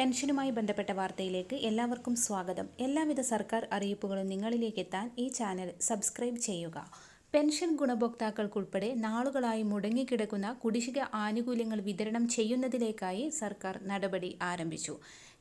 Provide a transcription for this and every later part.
പെൻഷനുമായി ബന്ധപ്പെട്ട വാർത്തയിലേക്ക് എല്ലാവർക്കും സ്വാഗതം. എല്ലാവിധ സർക്കാർ അറിയിപ്പുകളും നിങ്ങളിലേക്ക് എത്താൻ ഈ ചാനൽ സബ്സ്ക്രൈബ് ചെയ്യുക. പെൻഷൻ ഗുണഭോക്താക്കൾക്കുൾപ്പെടെ നാളുകളായി മുടങ്ങിക്കിടക്കുന്ന കുടിശ്ശിക ആനുകൂല്യങ്ങൾ വിതരണം ചെയ്യുന്നതിലേക്കായി സർക്കാർ നടപടി ആരംഭിച്ചു.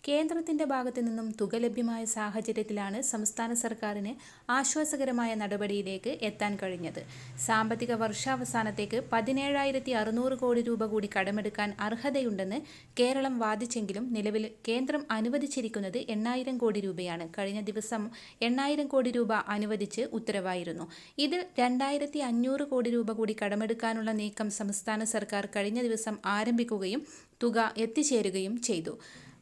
കേന്ദ്രത്തിന്റെ ഭാഗത്തു നിന്നും തുക ലഭ്യമായ സാഹചര്യത്തിലാണ് സംസ്ഥാന സർക്കാരിന് ആശ്വാസകരമായ നടപടിയിലേക്ക് എത്താൻ കഴിഞ്ഞത്. സാമ്പത്തിക വർഷാവസാനത്തേക്ക് പതിനേഴായിരത്തി അറുന്നൂറ് കോടി രൂപ കൂടി കടമെടുക്കാൻ അർഹതയുണ്ടെന്ന് കേരളം വാദിച്ചെങ്കിലും നിലവിൽ കേന്ദ്രം അനുവദിച്ചിരിക്കുന്നത് എണ്ണായിരം കോടി രൂപയാണ്. കഴിഞ്ഞ ദിവസം എണ്ണായിരം കോടി രൂപ അനുവദിച്ച് ഉത്തരവായിരുന്നു. ഇതിൽ രണ്ടായിരത്തി അഞ്ഞൂറ് കോടി രൂപ കൂടി കടമെടുക്കാനുള്ള നീക്കം സംസ്ഥാന സർക്കാർ കഴിഞ്ഞ ദിവസം ആരംഭിക്കുകയും തുക എത്തിച്ചേരുകയും ചെയ്തു.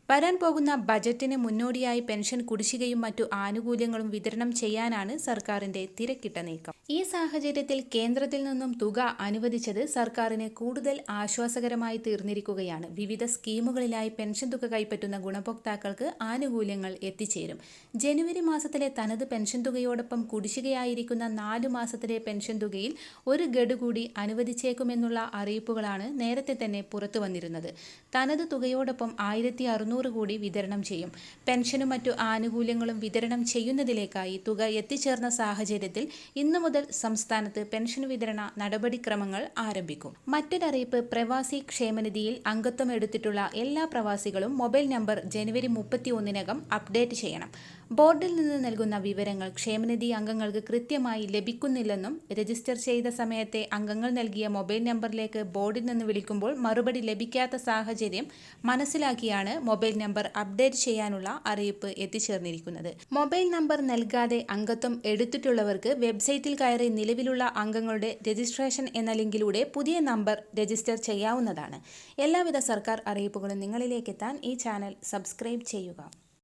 വരാൻ പോകുന്ന ബജറ്റിന് മുന്നോടിയായി പെൻഷൻ കുടിശ്ശികയും മറ്റു ആനുകൂല്യങ്ങളും വിതരണം ചെയ്യാനാണ് സർക്കാരിന്റെ തിരക്കിട്ട നീക്കം. ഈ സാഹചര്യത്തിൽ കേന്ദ്രത്തിൽ നിന്നും തുക അനുവദിച്ചത് സർക്കാരിന് കൂടുതൽ ആശ്വാസകരമായി തീർന്നിരിക്കുകയാണ്. വിവിധ സ്കീമുകളിലായി പെൻഷൻ തുക കൈപ്പറ്റുന്ന ഗുണഭോക്താക്കൾക്ക് ആനുകൂല്യങ്ങൾ എത്തിച്ചേരും. ജനുവരി മാസത്തിലെ തനത് പെൻഷൻ തുകയോടൊപ്പം കുടിശ്ശികയായിരിക്കുന്ന നാലു മാസത്തിലെ പെൻഷൻ തുകയിൽ ഒരു ഗഡു കൂടി അനുവദിച്ചേക്കുമെന്നുള്ള അറിയിപ്പുകളാണ് നേരത്തെ തന്നെ പുറത്തു വന്നിരുന്നത് തനത് തുകയോടൊപ്പം ആയിരത്തി അറുന്നൂറ് കോടി വിതരണം ചെയ്യും. പെൻഷനും മറ്റു ആനുകൂല്യങ്ങളും വിതരണം ചെയ്യുന്നതിലേക്കായി തുക എത്തിച്ചേർന്ന സാഹചര്യത്തിൽ ഇന്നു മുതൽ സംസ്ഥാനത്ത് പെൻഷൻ വിതരണ നടപടിക്രമങ്ങൾ ആരംഭിക്കും. മറ്റൊരറിയിപ്പ് പ്രവാസി ക്ഷേമനിധിയിൽ അംഗത്വം എടുത്തിട്ടുള്ള എല്ലാ പ്രവാസികളും മൊബൈൽ നമ്പർ ജനുവരി മുപ്പത്തി ഒന്നിനകം അപ്ഡേറ്റ് ചെയ്യണം. ബോർഡിൽ നിന്ന് നൽകുന്ന വിവരങ്ങൾ ക്ഷേമനിധി അംഗങ്ങൾക്ക് കൃത്യമായി ലഭിക്കുന്നില്ലെന്നും രജിസ്റ്റർ ചെയ്ത സമയത്തെ അംഗങ്ങൾ നൽകിയ മൊബൈൽ നമ്പറിലേക്ക് ബോർഡിൽ നിന്ന് വിളിക്കുമ്പോൾ മറുപടി ലഭിക്കാത്ത സാഹചര്യം മനസ്സിലാക്കിയാണ് മൊബൈൽ നമ്പർ അപ്ഡേറ്റ് ചെയ്യാനുള്ള അറിയിപ്പ് എത്തിച്ചേർന്നിരിക്കുന്നത്. മൊബൈൽ നമ്പർ നൽകാതെ അംഗത്വം എടുത്തിട്ടുള്ളവർക്ക് വെബ്സൈറ്റിൽ കയറി നിലവിലുള്ള അംഗങ്ങളുടെ രജിസ്ട്രേഷൻ എന്ന ലിങ്കിലൂടെ പുതിയ നമ്പർ രജിസ്റ്റർ ചെയ്യാവുന്നതാണ്. എല്ലാവിധ സർക്കാർ അറിയിപ്പുകളും നിങ്ങളിലേക്ക് എത്താൻ ഈ ചാനൽ സബ്സ്ക്രൈബ് ചെയ്യുക.